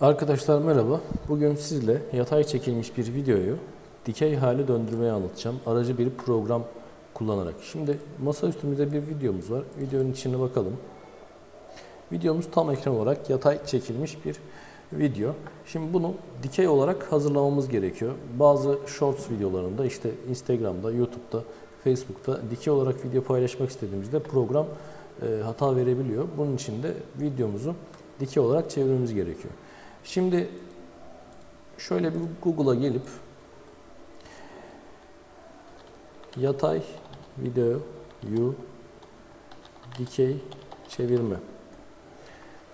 Arkadaşlar merhaba. Bugün sizle yatay çekilmiş bir videoyu dikey hale döndürmeyi anlatacağım. Aracı bir program kullanarak. Şimdi masa üstümüzde bir videomuz var. Videonun içine bakalım. Videomuz tam ekran olarak yatay çekilmiş bir video. Şimdi bunu dikey olarak hazırlamamız gerekiyor. Bazı shorts videolarında işte Instagram'da, YouTube'da, Facebook'ta dikey olarak video paylaşmak istediğimizde program e, hata verebiliyor. Bunun için de videomuzu dikey olarak çevirmemiz gerekiyor. Şimdi şöyle bir Google'a gelip yatay video view dikey çevirme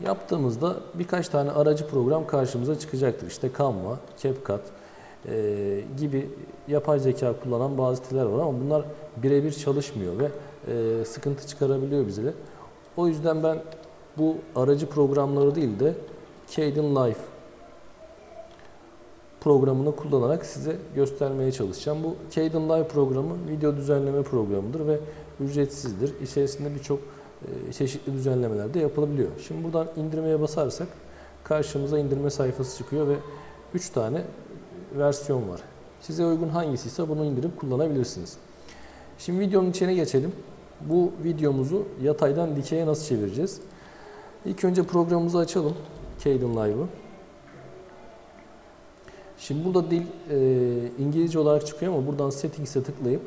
yaptığımızda birkaç tane aracı program karşımıza çıkacaktır. İşte Canva, CapCut e, gibi yapay zeka kullanan bazı siteler var ama bunlar birebir çalışmıyor ve e, sıkıntı çıkarabiliyor bize de. O yüzden ben bu aracı programları değil de Caden Live programını kullanarak size göstermeye çalışacağım. Bu Caden Live programı video düzenleme programıdır ve ücretsizdir. İçerisinde birçok e, çeşitli düzenlemeler de yapılabiliyor. Şimdi buradan indirmeye basarsak karşımıza indirme sayfası çıkıyor ve 3 tane versiyon var. Size uygun hangisi ise bunu indirip kullanabilirsiniz. Şimdi videonun içine geçelim. Bu videomuzu yataydan dikeye nasıl çevireceğiz? İlk önce programımızı açalım. Caden Live'ı. Şimdi burada dil e, İngilizce olarak çıkıyor ama buradan Settings'e tıklayıp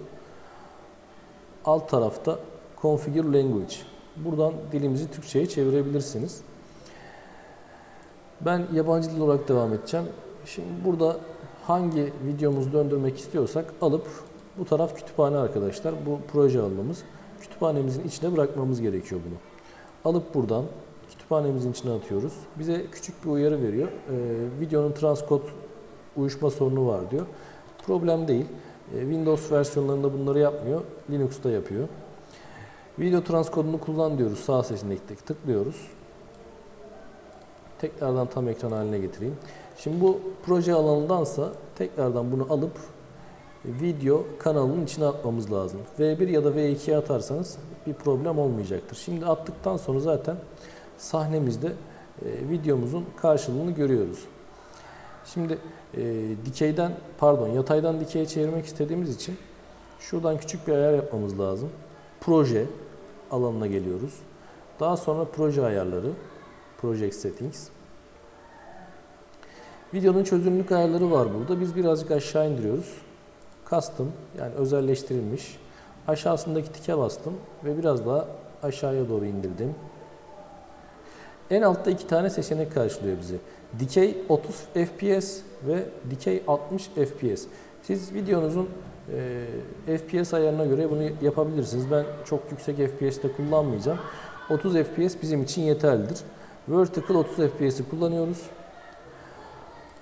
alt tarafta Configure Language. Buradan dilimizi Türkçe'ye çevirebilirsiniz. Ben yabancı dil olarak devam edeceğim. Şimdi burada hangi videomuzu döndürmek istiyorsak alıp bu taraf kütüphane arkadaşlar. Bu proje alanımız. Kütüphanemizin içine bırakmamız gerekiyor bunu. Alıp buradan kütüphanemizin içine atıyoruz. Bize küçük bir uyarı veriyor. Ee, videonun transkod uyuşma sorunu var diyor. Problem değil. Ee, Windows versiyonlarında bunları yapmıyor. Linux'ta yapıyor. Video transkodunu kullan diyoruz. Sağ seçenekteki tıklıyoruz. Tekrardan tam ekran haline getireyim. Şimdi bu proje alanındansa tekrardan bunu alıp video kanalının içine atmamız lazım. V1 ya da V2'ye atarsanız bir problem olmayacaktır. Şimdi attıktan sonra zaten sahnemizde e, videomuzun karşılığını görüyoruz. Şimdi e, dikeyden pardon yataydan dikeye çevirmek istediğimiz için şuradan küçük bir ayar yapmamız lazım. Proje alanına geliyoruz. Daha sonra proje ayarları, Project Settings. Videonun çözünürlük ayarları var burada. Biz birazcık aşağı indiriyoruz. Custom yani özelleştirilmiş. Aşağısındaki tike bastım ve biraz daha aşağıya doğru indirdim. En altta iki tane seçenek karşılıyor bizi. Dikey 30 FPS ve dikey 60 FPS. Siz videonuzun e, FPS ayarına göre bunu yapabilirsiniz. Ben çok yüksek FPS'te kullanmayacağım. 30 FPS bizim için yeterlidir. Vertical 30 FPS'i kullanıyoruz.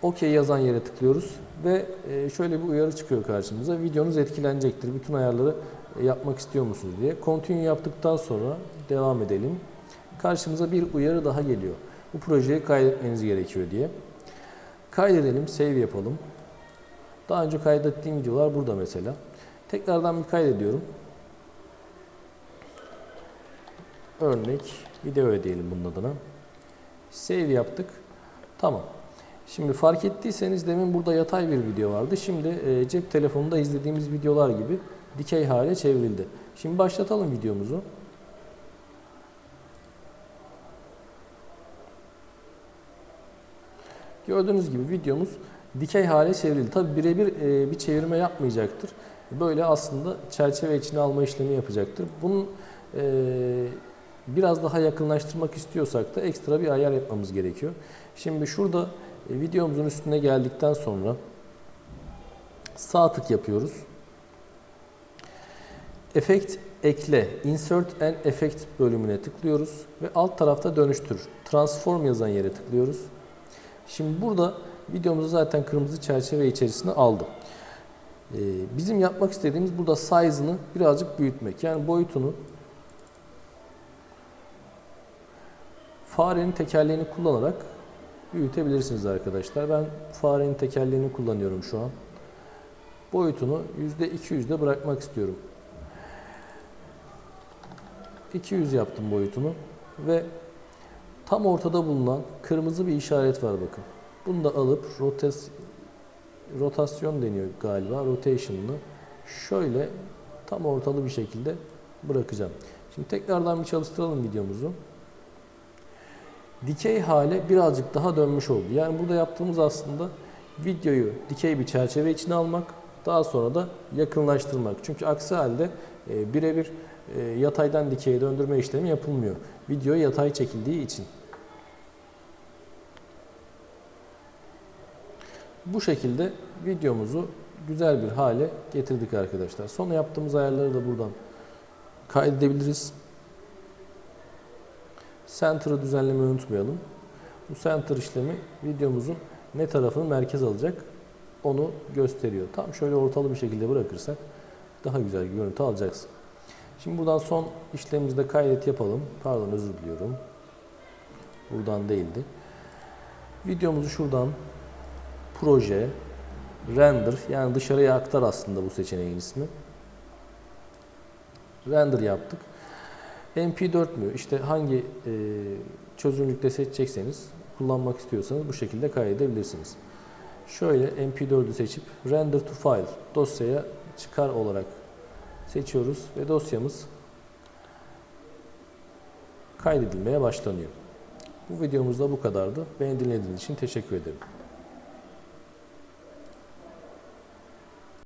OK yazan yere tıklıyoruz ve e, şöyle bir uyarı çıkıyor karşımıza. Videonuz etkilenecektir. Bütün ayarları e, yapmak istiyor musunuz diye. Continue yaptıktan sonra devam edelim. Karşımıza bir uyarı daha geliyor. Bu projeyi kaydetmeniz gerekiyor diye. Kaydedelim, save yapalım. Daha önce kaydettiğim videolar burada mesela. Tekrardan bir kaydediyorum. Örnek video diyelim bunun adına. Save yaptık. Tamam. Şimdi fark ettiyseniz demin burada yatay bir video vardı. Şimdi e, cep telefonunda izlediğimiz videolar gibi dikey hale çevrildi. Şimdi başlatalım videomuzu. Gördüğünüz gibi videomuz dikey hale çevrildi. Tabi birebir e, bir çevirme yapmayacaktır. Böyle aslında çerçeve içine alma işlemi yapacaktır. Bunun e, biraz daha yakınlaştırmak istiyorsak da ekstra bir ayar yapmamız gerekiyor. Şimdi şurada e, videomuzun üstüne geldikten sonra sağ tık yapıyoruz. Efekt ekle, insert and effect bölümüne tıklıyoruz ve alt tarafta dönüştür, transform yazan yere tıklıyoruz. Şimdi burada videomuzu zaten kırmızı çerçeve içerisine aldım. Ee, bizim yapmak istediğimiz burada size'ını birazcık büyütmek. Yani boyutunu farenin tekerleğini kullanarak büyütebilirsiniz arkadaşlar. Ben farenin tekerleğini kullanıyorum şu an. Boyutunu %200'de bırakmak istiyorum. 200 yaptım boyutunu ve Tam ortada bulunan kırmızı bir işaret var bakın. Bunu da alıp rotas rotasyon deniyor galiba. Rotation'lı. Şöyle tam ortalı bir şekilde bırakacağım. Şimdi tekrardan bir çalıştıralım videomuzu. Dikey hale birazcık daha dönmüş oldu. Yani burada yaptığımız aslında videoyu dikey bir çerçeve içine almak, daha sonra da yakınlaştırmak. Çünkü aksi halde e, birebir e, yataydan dikeye döndürme işlemi yapılmıyor. Video yatay çekildiği için. Bu şekilde videomuzu güzel bir hale getirdik arkadaşlar. Sonra yaptığımız ayarları da buradan kaydedebiliriz. Center'ı düzenlemeyi unutmayalım. Bu center işlemi videomuzun ne tarafını merkez alacak onu gösteriyor. Tam şöyle ortalı bir şekilde bırakırsak daha güzel bir görüntü alacaksın. Şimdi buradan son işlemimizde kaydet yapalım. Pardon özür diliyorum. Buradan değildi. Videomuzu şuradan proje, render yani dışarıya aktar aslında bu seçeneğin ismi. Render yaptık. MP4 mü? İşte hangi e, çözünürlükte seçecekseniz, kullanmak istiyorsanız bu şekilde kaydedebilirsiniz. Şöyle MP4'ü seçip render to file dosyaya çıkar olarak seçiyoruz ve dosyamız kaydedilmeye başlanıyor. Bu videomuz da bu kadardı. Beni dinlediğiniz için teşekkür ederim.